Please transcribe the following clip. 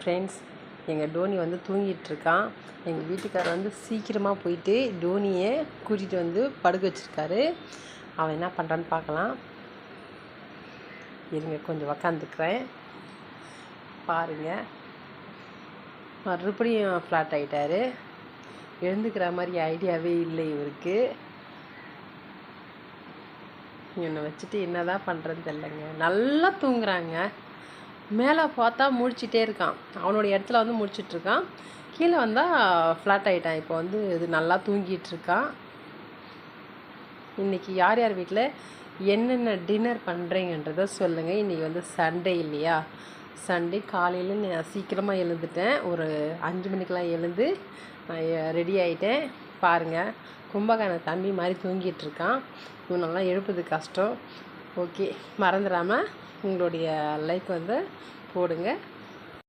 Friends எங்கள் டோனி வந்து தூங்கிட்டு இருக்கான் எங்கள் வீட்டுக்காரர் வந்து சீக்கிரமாக போயிட்டு டோனியை கூட்டிகிட்டு வந்து படுக்க வச்சிருக்காரு. அவன் என்ன பண்ணுறான்னு பார்க்கலாம் இருங்க கொஞ்சம் உக்காந்துக்கிறேன். பாருங்கள் மறுபடியும் ஃப்ளாட் ஆகிட்டாரு எழுந்துக்கிற மாதிரி ஐடியாவே இல்லை இவருக்கு. என்னை வச்சுட்டு என்ன தான் பண்ணுறதுன்னு தெரிலங்க நல்லா தூங்குறாங்க. மேலே பார்த்தா முழிச்சிட்டே இருக்கான். அவனுடைய இடத்துல வந்து முடிச்சிட்டுருக்கான் கீழே வந்தால் ஃப்ளாட் ஆகிட்டான் இப்போ வந்து இது நல்லா தூங்கிட்டுருக்கான் இன்றைக்கி யார் யார் வீட்டில் என்னென்ன டின்னர் பண்ணுறீங்கன்றத சொல்லுங்கள் இன்றைக்கி வந்து சண்டே இல்லையா? சண்டே காலையில் நான் சீக்கிரமாக எழுந்துட்டேன். ஒரு அஞ்சு மணிக்கெலாம் எழுந்து நான் ரெடி ஆகிட்டேன் பாருங்கள் கும்பகான தம்பி மாதிரி தூங்கிட்டு இருக்கான். இவனெல்லாம் எழுப்புது கஷ்டம். ஓகே மறந்துடாமல் உங்களுடைய லைக் வந்து போடுங்க.